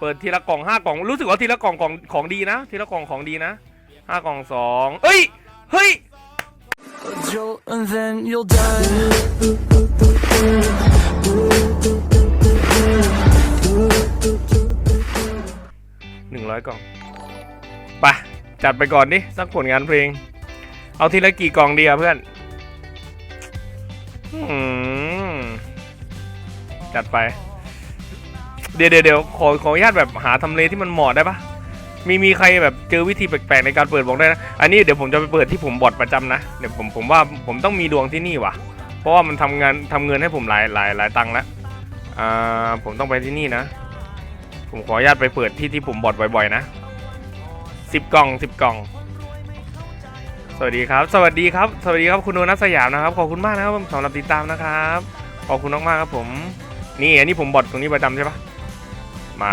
เปิดทีละกล่องห้ากล่อง รู้สึกว่าทีละกล่องของของดีนะ ทีละกล่องของดีนะห้ากล่องสองเอ้ย เฮ้ย Jolt and then you'll die. หนึ่งร้อยกล่องไปจัดไปก่อนดิสักผลงานเพลง เอาทีละกี่กล่องดีอะเพื่อนอืมจัดไป เดี๋ยวเดี๋ยวขอขออนุญาตแบบหาทำเลที่มันเหมาะได้ปะมีมีใครแบบเจอวิธีแปลกๆในการเปิดบอกได้นะอันนี้เดี๋ยวผมจะไปเปิดที่ผมบอดประจำนะเดี๋ยวผมผมว่าผมต้องมีดวงที่นี่ว่ะ เพราะว่ามันทำงานทำเงินให้ผมหลายหลายหลายตังค์แล้วอ่าผมต้องไปที่นี่นะ ผมขออนุญาตไปเปิดที่ที่ผมบอดบ่อยๆนะสิบกล่องสิบกล่อง สวัสดีครับ สวัสดีครับ สวัสดีครับคุณโนนัสสยามนะครับขอบคุณมากนะครับสำหรับติดตามนะครับขอบคุณมากๆครับผม นี่อันนี้ผมบอดตรงนี้ประจำใช่ปะ มา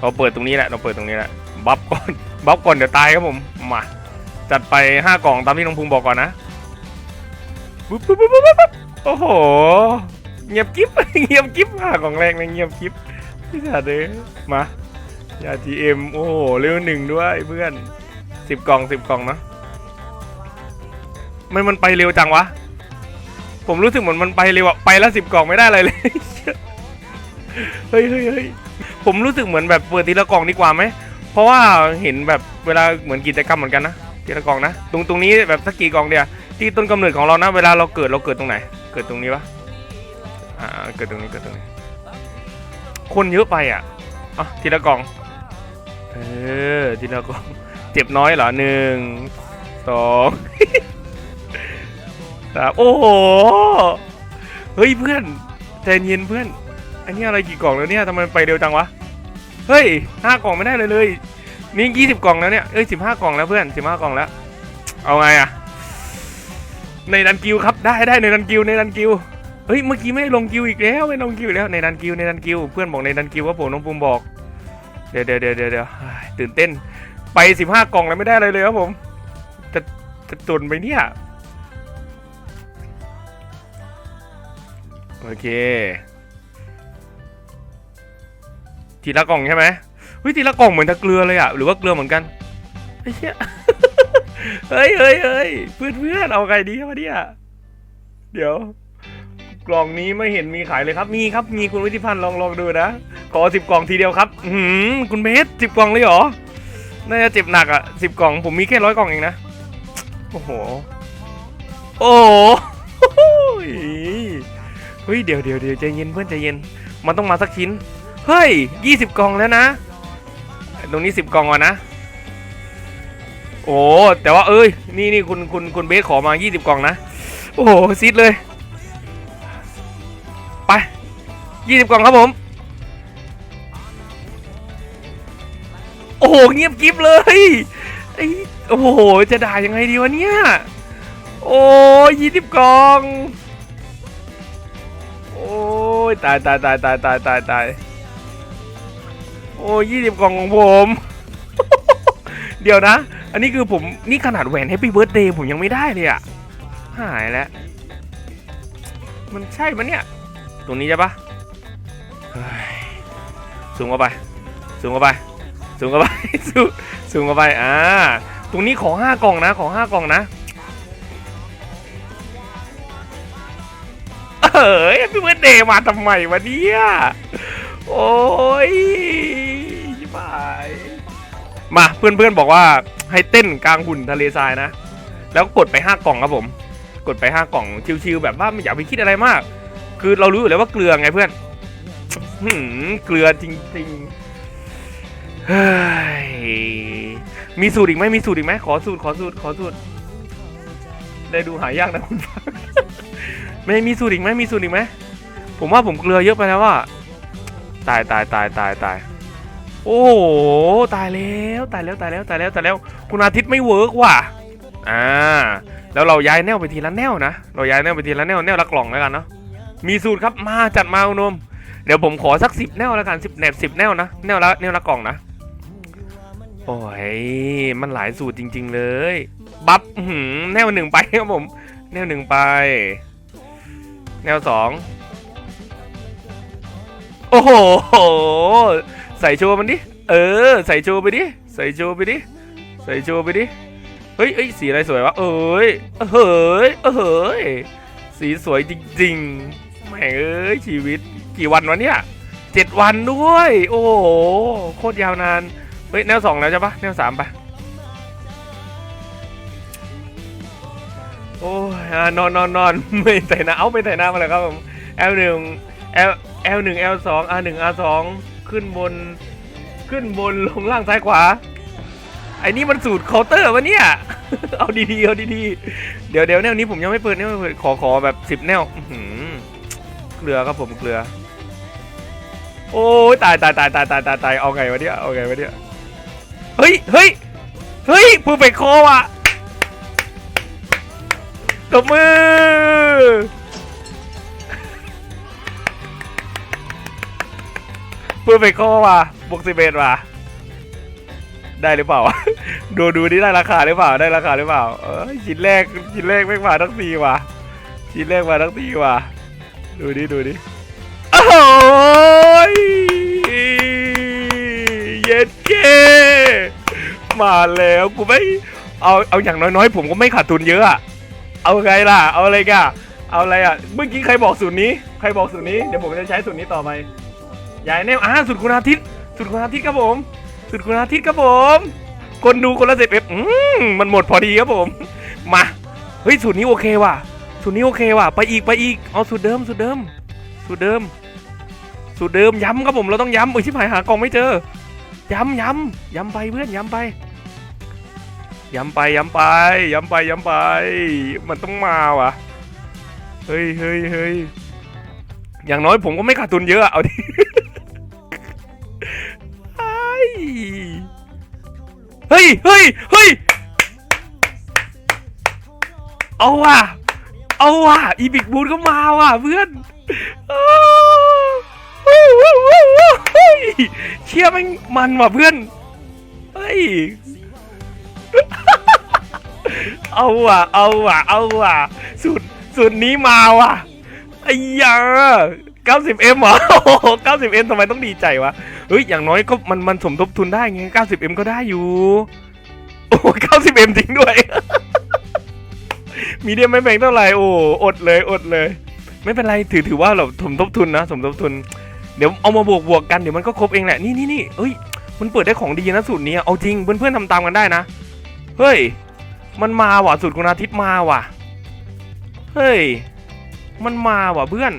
เราเปิดตรงนี้แหละ เราเปิดตรงนี้แหละ บัฟก่อน บัฟก่อนเดี๋ยวตายครับผม มา จัดไปห้ากล่องตามที่น้องภูมิบอกก่อนนะปุ๊บปุ๊บปุ๊บปุ๊บปุ๊บโอ้โห เงียบกิ๊บ เงียบกิ๊บห้ากล่องแรกนะเงียบกิ๊บพี่ชาเด้มายาทีเอ็มโอ้โหเร็วหนึ่งด้วยเพื่อนสิบกล่องสิบกล่องนะมันมันไปเร็วจังวะ ผมรู้สึกเหมือนมันไปเร็วอะไปแล้วสิบกล่องไม่ได้อะไรเลย เฮ้ยเฮ้ยเฮ้ยผมรู้สึกเหมือนแบบเปิดทีละกล่องดีกว่าไหม เพราะว่าเห็นแบบเวลาเหมือนกิจกรรมเหมือนกันนะทีละกล่องนะ ตรงตรงนี้แบบสักกี่กล่องเดียวที่ต้นกำเนิดของเรานะ เวลาเราเกิดเราเกิดตรงไหน เกิดตรงนี้ปะอ่าเกิดตรงนี้เกิดตรงนี้ คนเยอะไปอะอะทีละกล่อง เออทีละกล่อง เจ็บน้อยเหรอหนึ่งสองสามโอ้โห เฮ้ยเพื่อนใจเย็นเพื่อน อันนี้อะไรกี่กล่องแล้วเนี่ยทำไมไปเร็วจังวะ เฮ้ยห้ากล่องไม่ได้เลยเลย นี่ยี่สิบกล่องแล้วเนี่ย เอ้ยสิบห้ากล่องแล้วเพื่อนสิบห้ากล่องแล้ว เอาไงอะในดันกิวครับ ได้ได้ในดันกิวในดันกิวเฮ้ย เมื่อกี้ไม่ลงกิวอีกแล้วไม่ลงกิวแล้วในดันกิวในดันกิวเพื่อนบอกในดันกิวว่าผมน้องปูมบอก เดี๋ยวเดี๋ยวเดี๋ยวเดี๋ยวเฮ้ยตื่นเต้น ไปสิบห้ากล่องแล้วไม่ได้อะไรเลยครับผม จะจะตุนไปเนี่ย โอเค ทีละกล่องใช่ไหมเฮ้ยทีละกล่องเหมือนจะเกลือเลยอะหรือว่าเกลือเหมือนกันไอ้เหี้ยเฮ้ยเฮ้ยเฮ้ยเพื่อนเพื่อนเอาไงดีวะเนี่ยเดี๋ยว กล่องนี้ไม่เห็นมีขายเลยครับ มีครับมีคุณวิทิพันธ์ลองลองดูนะขอสิบกล่องทีเดียวครับหือคุณเบสสิบกล่องเลยเหรอน่าจะเจ็บหนักอะสิบกล่องผมมีแค่ร้อยกล่องเองนะโอ้โหโอ้โหเฮ้ยเดี๋ยวเดี๋ยวเดี๋ยวใจเย็นเพื่อนใจเย็น มันต้องมาสักชิ้น เฮ้ยยี่สิบกล่องแล้วนะ ตรงนี้สิบกล่องก่อนนะ โอ้แต่ว่าเอ้ย นี่นี่คุณคุณคุณเบสขอมายี่สิบกล่องนะ โอ้โหซิดเลย ไปยี่สิบกล่องครับผม โอ้โห เงียบกริบเลยไอ้โอ้โห จะด่ายังไงดีวะเนี่ย โอ้ยี่สิบกล่อง โอ้ยตายตายตายตายตายตายตาย โอ้ยี่สิบกล่องของผม เดี๋ยวนะ อันนี้คือผมนี่ขนาดแหวนแฮปปี้เบิร์ดเดย์ผมยังไม่ได้เลยอะหายแล้ว มันใช่ปะเนี่ย ตรงนี้ใช่ปะสูงเข้าไป สูงเข้าไป สูงเข้าไปสูงสูงเข้าไป อ่า ตรงนี้ขอห้ากล่องนะ ขอห้ากล่องนะ เอ้ยพี่เบิร์ดเดย์มาทำไมวะเนี่ย โอ้ยายมาเพื่อนๆบอกว่าให้เต้นกลางหุ่นทะเลทรายนะ แล้วกดไปห้ากล่องครับผม กดไปห้ากล่องชิวๆแบบว่าไม่อยากไปคิดอะไรมาก คือเรารู้อยู่แล้วว่าเกลือไงเพื่อนหืมเกลือจริงๆเฮ้ยมีสูตรอีกไหมมีสูตรอีกไหมขอสูตรขอสูตรขอสูตรได้ดูหายากนะคุณฟังไม่มีสูตรอีกไหมมีสูตรอีกไหมผมว่าผมเกลือเยอะไปแล้วว่า ตายตายตายตายตาย โอ้โหตายแล้วตายแล้วตายแล้วตายแล้วตายแล้ว คุณอาทิตย์ไม่เวิร์กว่ะอ่าแล้วเราย้ายแนวไปทีละแนวนะเราย้ายแนวไปทีละแนวแนวละกล่องแล้วกันเนาะมีสูตรครับมาจัดมาคุณนมเดี๋ยวผมขอสักสิบแนวแล้วกันสิบแนวสิบแนวนะแนวละแนวละกล่องนะโอ้ยมันหลายสูตรจริง ๆ เลยบัฟหือแนวหนึ่งไปครับผม แนวหนึ่งไป แนวสองโอ้โห ใส่โชว์มันดิ เออ ใส่โชว์ไปดิ ใส่โชว์ไปดิ ใส่โชว์ไปดิ เฮ้ยเฮ้ยสีอะไรสวยวะ เอ้ย เฮ้ย เฮ้ย สีสวยจริงๆแหมเอ้ยชีวิต กี่วันวะเนี่ยเจ็ดวันด้วย โอ้โห โคตรยาวนาน เฮ้ย แนวสองแล้วใช่ปะแนวสามปะโอ้ยนอนนอนนอนไม่ใส่น้ำเอาไม่ใส่น้ำมาเลยครับผม L1 L L1 L2 A สอง ขึ้นบน ขึ้นบนลงล่างซ้ายขวา ไอ้นี่มันสูตรเคาน์เตอร์วะเนี่ย เอาดีๆเอาดีๆ เดี๋ยวเดี๋ยวแนวนี้ผมยังไม่เปิดแนวไม่เปิดขอขอแบบสิบแนวเกลือครับผมเกลือ โอ้ยตายตายตายตายตายตายตายเอาไงวะเนี่ยเอาไงวะเนี่ยเฮ้ยเฮ้ยเฮ้ยปืนไปคอว่ะตบมือ ปืนไปคอว่ะบวกสิบเอ็ดว่ะ ได้หรือเปล่า ดูดูนี่ได้ราคาหรือเปล่า ได้ราคาหรือเปล่า เออชิ้นแรกชิ้นแรกไม่มาทั้งทีว่ะ ชิ้นแรกมาทั้งทีว่ะ ดูดิดูดิโอ้ยเย็ดเกมาแล้วกูไม่เอาเอาอย่างน้อยๆ ผมก็ไม่ขาดทุนเยอะอะเอาไงล่ะ เอาอะไรกันเอาอะไรอะ เมื่อกี้ใครบอกสูตรนี้ ใครบอกสูตรนี้ เดี๋ยวผมจะใช้สูตรนี้ต่อไป ยายแนวอ่าสูตรคุณอาทิตย์สูตรคุณอาทิตย์ครับผม สุดคุณอาทิตย์ครับผม คนดูคนละสิบเอฟอืมมันหมดพอดีครับผม มา เฮ้ยสูตรนี้โอเคว่ะ สูตรนี้โอเคว่ะ ไปอีกไปอีก เอาสูตรเดิมสูตรเดิม สูตรเดิม สูตรเดิมย้ำครับผมเราต้องย้ำโอ้ยชิบหายหากองไม่เจอ ย้ำย้ำย้ำไปเพื่อนย้ำไปย้ำไปย้ำไปย้ำไปย้ำไป มันต้องมาว่ะ เฮ้ยเฮ้ยเฮ้ยอย่างน้อยผมก็ไม่ขาดทุนเยอะอะเอาดิ เฮ้ยเฮ้ยเฮ้ยเอาว่ะ เอาว่ะ อีบิกบูนก็มาว่ะเพื่อนเฮ้ยเชี่ยมันมันว่ะเพื่อน เฮ้ย เอาว่ะ เอาว่ะ เอาว่ะสูตรสูตรนี้มาว่ะไอ้ยา 90M เหรอโอ้โห 90M ทำไมต้องดีใจวะ เฮ้ย อย่างน้อยก็มันมันสมทบทุนได้ไง 90M ก็ได้อยู่ โอ้ 90M จริงด้วย มีเดียไม่แพงเท่าไหร่ โอ้ อดเลย อดเลย ไม่เป็นไร ถือถือว่าเราสมทบทุนนะ สมทบทุน เดี๋ยวเอามาบวกบวกกัน เดี๋ยวมันก็ครบเองแหละ นี่นี่นี่เอ้ย มันเปิดได้ของดีนะสูตรนี้ เอาจริง เพื่อนๆทำตามกันได้นะ เฮ้ย มันมาว่ะ สูตรคุณอาทิตย์มาว่ะ เฮ้ย มันมาว่ะเพื่อน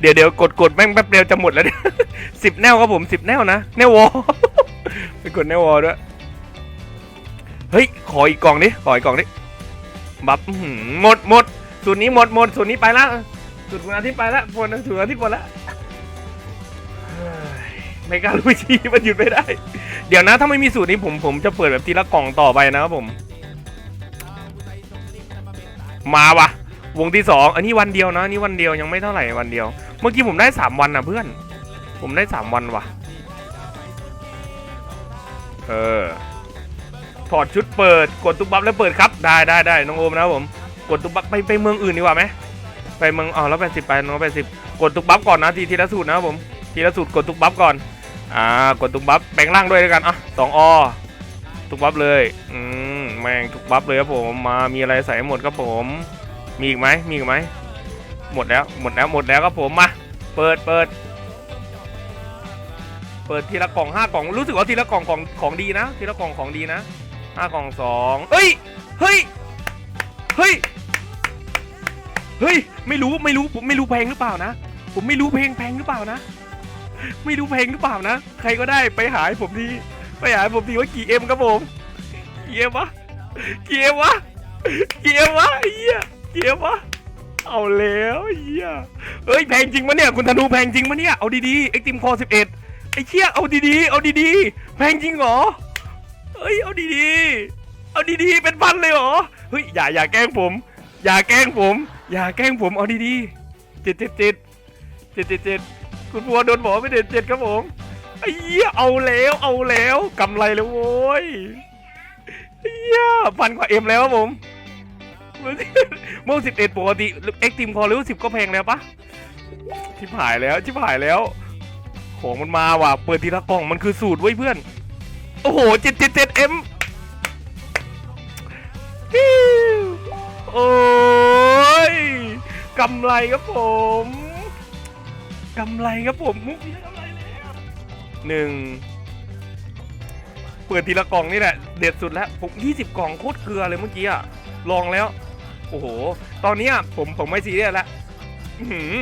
เดี๋ยวเดี๋ยวกดกดแม่งแป๊บเดียวจะหมดแล้วเนี่ยสิบแนวครับผมสิบแนวนะแนววอไปกดแนววอด้วยเฮ้ยขออีกกล่องดิขออีกกล่องดิบับหมดหมดสูตรนี้หมดหมดสูตรนี้ไปล้วสูตรคุณอาทิตย์ไปล้วพลสูตรอาทิตย์หมดล้วเฮ้ยไม่กล้าลุยชีมันหยุดไม่ได้ เดี๋ยวนะถ้าไม่มีสูตรนี้ผมผมจะเปิดแบบทีละกล่องต่อไปนะครับผม มาวะวงที่สองอันนี้วันเดียวนะนี่วันเดียวยังไม่เท่าไหร่วันเดียว มื่อกี้ผมได้สามวันนะเพื่อน ผมได้สามวันว่ะ เออ ถอดชุดเปิด กดตุ๊บบัฟแล้วเปิดครับ ได้ได้ได้น้องโอมนะผม กดตุ๊บบัฟไปไปเมืองอื่นดีกว่าไหมไปเมืองอ๋อแล้วแปดสิบไปน้องแปดสิบกดตุ๊บบัฟก่อนนะทีทีละสูตรนะผม ทีละสูตรกดตุ๊บบัฟก่อน อ่า กดตุ๊บบัฟแบ่งร่างด้วยแล้วกัน อะสองอตุ๊บบัฟเลย อืม แม่งตุ๊บบัฟเลยครับผม มามีอะไรใส่ให้หมดครับผม มีอีกไหมมีอีกไหม หมดแล้ว หมดแล้ว หมดแล้วครับผม มา เปิดเปิด เปิดทีละกล่องห้ากล่อง รู้สึกว่าทีละกล่องของของดีนะ ทีละกล่องของดีนะห้ากล่องสองเฮ้ย เฮ้ย เฮ้ย เฮ้ย ไม่รู้ ไม่รู้ ผมไม่รู้แพงหรือเปล่านะ ผมไม่รู้เพลงแพงหรือเปล่านะ ไม่รู้เพลงหรือเปล่านะ ใครก็ได้ไปหาให้ผมทีไปหาให้ผมทีว่ากี่เอ็มครับผมกี่เอ็มวะกี่เอ็มวะกี่เอ็มวะไอ้เหี้ยเกียวะ เอาแล้วเฮียเอ้ยแพงจริงปะเนี่ยคุณธนูแพงจริงปะเนี่ยเอาดีๆเอ็กติมคอสิบเอ็ดไอ้เชี่ยเอาดีๆเอาดีๆแพงจริงเหรอเอ้ยเอาดีๆเอาดีๆเป็นพันเลยเหรอเฮ้ยอย่าอย่าแกล้งผม อย่าแกล้งผม อย่าแกล้งผมเอาดีๆเจ็ดเจ็ดเจ็ดเจ็ดเจ็ดเจ็ดคุณพัวโดนบอไม่เด็ดเจ็ดครับผมไอ้เหี้ยเอาแล้วเอาแล้วกำไรแล้วโว้ยไอ้เหี้ยพันกว่าเอ็มแล้วครับผม โมงสิบเอ็ดปกติเอ็กติมคอร์หรือสิบก็แพงแล้วปะชิบหายแล้วชิบหายแล้ว ของมันมาว่ะเปิดทีละกล่องมันคือสูตรไว้ยเพื่อน โอ้โหเจ็ดเจ็ดเจ็ดเอ็มโอ้ยกำไรครับผมกำไรครับผมมุกนี้กำไรแล้วหนึ่งเปิดทีละกล่องนี่แหละ เด็ดสุดแล้วผมยี่สิบกล่องโคตรเกลือเลยเมื่อกี้อะลองแล้ว โอ้โห ตอนนี้ผมผมไม่ซีเรียสแล้วอื้อหือ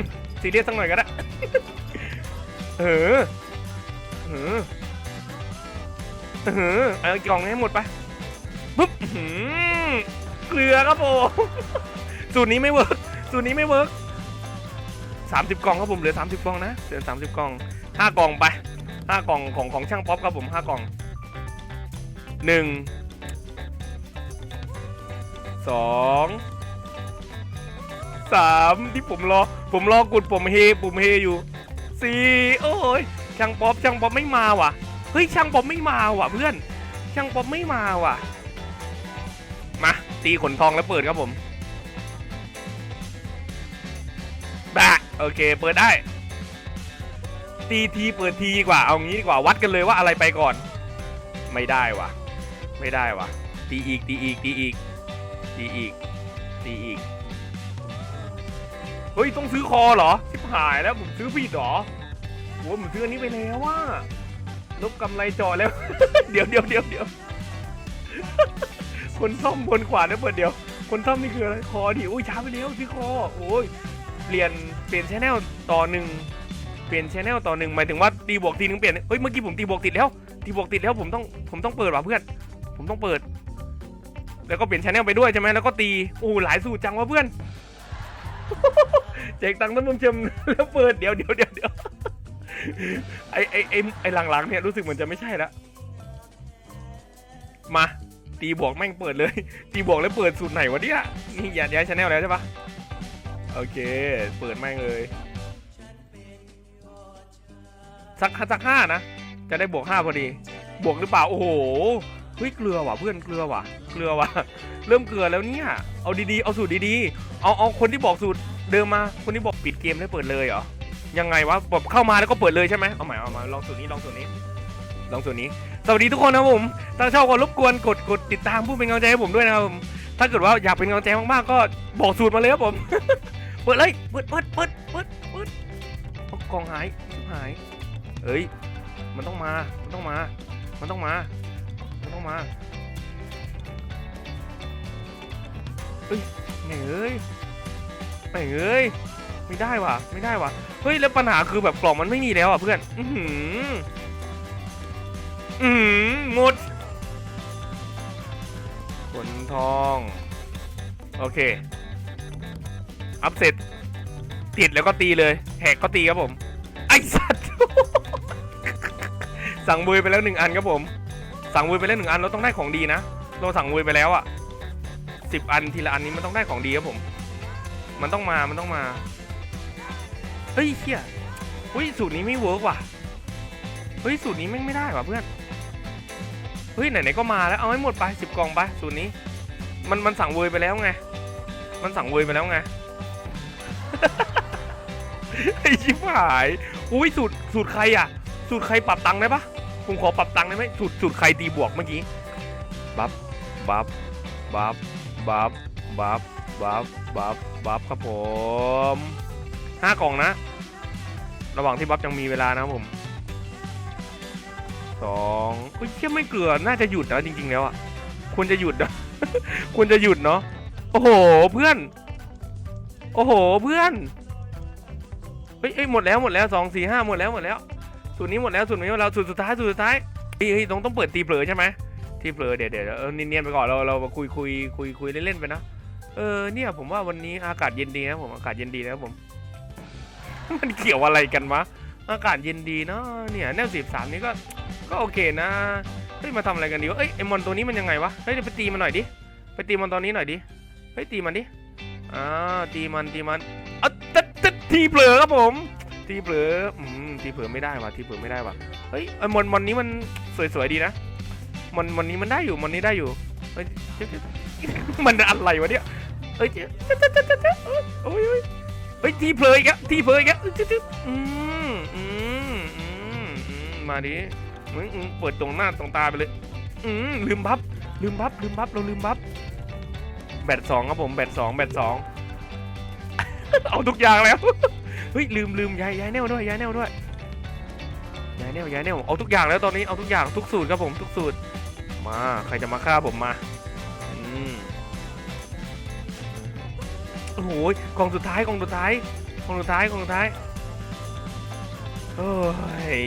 ซีเรียสสักหน่อยก็ได้เออเออเออเอากล่องให้หมดไปปุ๊บหือเกลือครับผมสูตรนี้ไม่เวิร์กสูตรนี้ไม่เวิร์กสามสิบกล่องครับผมเหลือสามสิบกล่องนะเหลือสามสิบกล่องห้ากล่องไปห้ากล่องของของช่างป๊อปครับผมห้ากล่องหนึ่ง สองสามที่ผมรอ ผมรอกดปุ่มเฮปุ่มเฮอยู่สี่โอ้ยช่างป๊อปช่างป๊อปไม่มาว่ะเฮ้ยช่างป๊อปไม่มาว่ะเพื่อน ช่างป๊อปไม่มาว่ะมาตีขนทองแล้วเปิดครับผมบะโอเค เปิดได้ ตีทีเปิดทีดีกว่า เอางี้ดีกว่าวัดกันเลยว่าอะไรไปก่อน ไม่ได้ว่ะ ไม่ได้ว่ะ ตีอีกตีอีกตีอีก ตีอีก ตีอีก เฮ้ย ต้องซื้อคอเหรอชิบหายแล้วผมซื้อผิดเหรอโหผมซื้ออันนี้ไปแล้วว่าลบกำไรจอแล้ว เดี๋ยวเดี๋ยวเดี๋ยวเดี๋ยวคนซ่อมบนขวานะเปิดเดี๋ยว คนซ่อมนี่คืออะไร คอดิโอ้ยช้าไปเร็วซื้อคอ โอ้ย เปลี่ยน เปลี่ยนชแนลต่อหนึ่งเปลี่ยนชแนลต่อหนึ่งหมายถึงว่าตีบวกทีนึงเปลี่ยน เฮ้ย เมื่อกี้ผมตีบวกติดแล้ว ตีบวกติดแล้วผมต้อง ผมต้องเปิดว่ะเพื่อน ผมต้องเปิด แล้วก็เปลี่ยนชแนลไปด้วยใช่ไหมแล้วก็ตีโอ้หหลายสูตรจังวะเพื่อนแจกตังค์ท่านผู้ชมแล้วเปิดเดี๋ยวเดี๋ยวเดี๋ยวเดี๋ยวไอไอไอไอหลังๆเนี่ยรู้สึกเหมือนจะไม่ใช่ละมาตีบวกแม่งเปิดเลย ตีบวกแล้วเปิดสูตรไหนวะเนี่ยนี่อย่าย้ายชแนลแล้วใช่ปะโอเค เปิดแม่งเลยสักสักห้านะ จะได้บวกห้าพอดี บวกหรือเปล่า โอ้โห เฮ้ยเกลือว่ะเพื่อนเกลือว่ะ เกลือว่ะ เริ่มเกลือแล้วเนี่ย เอาดีๆ เอาสูตรดีๆ เอาเอาคนที่บอกสูตรเดิมมา คนที่บอกปิดเกมได้เปิดเลยเหรอ ยังไงวะแบบเข้ามาแล้วก็เปิดเลยใช่ไหมเอาใหม่เอามาลองสูตรนี้ลองสูตรนี้ ลองสูตรนี้ สวัสดีทุกคนนะผม ถ้าชอบก็รบกวนกดกดติดตามผู้เป็นกำลังใจให้ผมด้วยนะครับผม ถ้าเกิดว่าอยากเป็นกำลังใจมากๆก็บอกสูตรมาเลยครับผม เปิดเลย เปิดเปิดเปิดเปิดเปิดกองหายหาย เอ้ย มันต้องมา มันต้องมา มันต้องมา มันต้องมาเอ้ยแหม่เอ้ยแหม่เอ้ยไม่ได้ว่ะ ไม่ได้ว่ะ เฮ้ย แล้วปัญหาคือแบบกล่องมันไม่มีแล้วอะเพื่อน อือหือ อือหือหมดขนทอง โอเค อัพเสร็จ ติดแล้วก็ตีเลย แหกก็ตีครับผม ไอสัตว์ สั่งบุยไปแล้วหนึ่งอันครับผม สั่งบุยไปแล้วหนึ่งอันเราต้องได้ของดีนะ เราสั่งบุยไปแล้วอะสิบอันทีละอันนี้มันต้องได้ของดีครับผม มันต้องมา มันต้องมา เฮ้ยเชี่ยเฮ้ยสูตรนี้ไม่เวิร์กว่ะ เฮ้ยสูตรนี้แม่งไม่ได้ว่ะเพื่อน เฮ้ยไหนๆก็มาแล้วเอาให้หมดไปสิบกล่องไปสูตรนี้ มันมันสั่งเวยไปแล้วไง มันสั่งเวยไปแล้วไงไอ้ชิบหาย อุ้ยสูตรสูตรใครอะ สูตรใครปรับตังค์ได้ปะ ผมขอปรับตังค์ได้ไหมสูตรสูตรใครตีบวกเมื่อกี้บัฟบัฟบัฟบัฟบัฟบัฟบัฟบัฟครับผมห้ากล่องนะ ระหว่างที่บัฟยังมีเวลานะผมสองเฮ้ยเชี่ยไม่เกลือน่าจะหยุดนะจริง ๆ แล้วอะควรจะหยุดนะควรจะหยุดเนาะโอ้โหเพื่อน โอ้โหเพื่อนเฮ้ยเอ้ยหมดแล้วหมดแล้วสองสี่ห้าหมดแล้วหมดแล้ว สูตรนี้หมดแล้วสูตรนี้หมดแล้วสูตรสุดท้ายสูตรสุดท้ายเฮ้ยเฮ้ยต้องต้องเปิดตีเผลอใช่ไหมตีเผลอเดี๋ยวเดี๋ยวเออเนียนๆไปก่อนเราเราคุยคุยคุยคุยเล่นๆไปนะเออเนี่ยผมว่าวันนี้อากาศเย็นดีนะผมอากาศเย็นดีนะผม มันเกี่ยวอะไรกันวะอากาศเย็นดีเนาะเนี่ยแนวสิบสามนี้ก็ก็โอเคนะเฮ้ยมาทำอะไรกันดีวะเอ้ยไอมอนตัวนี้มันยังไงวะเฮ้ยไปตีมันหน่อยดิไปตีมันตอนนี้หน่อยดิเฮ้ยตีมันดิอ่าตีมันตีมันอะตึ๊ดตึ๊ดทีเผลอครับผม ทีเผลออืมทีเผลอไม่ได้ว่ะทีเผลอไม่ได้ว่ะเฮ้ยไอ้มอนมอนนี้มันสวยๆดีนะมอนมอนนี้มันได้อยู่มอนนี้ได้อยู่เฮ้ยจ๊เจ๊มันอะไรวะเนี่ยเอ้ยเจ๊เจ๊เจ๊เจ๊โอ้ยโอ้ยเฮ้ยทีเพลยอีกแล้วทีเพลยอีกแล้วอืมอืมอืมมาดิมึงเปิดตรงหน้าตรงตาไปเลยอืมลืมบัฟลืมบัฟลืมบัฟเราลืมบัฟแบตสองครับผมแบตสองแบตสองเอาทุกอย่างแล้ว เฮ้ยลืมลืมย้ายย้ายแนวด้วยย้ายแนวด้วยย้ายแนวย้ายแนวเอาทุกอย่างแล้วตอนนี้เอาทุกอย่างทุกสูตรครับผมทุกสูตรมาใครจะมาฆ่าผมมาอืมโอ้โหกองสุดท้ายกองสุดท้ายกองสุดท้ายกองสุดท้ายโอ้ย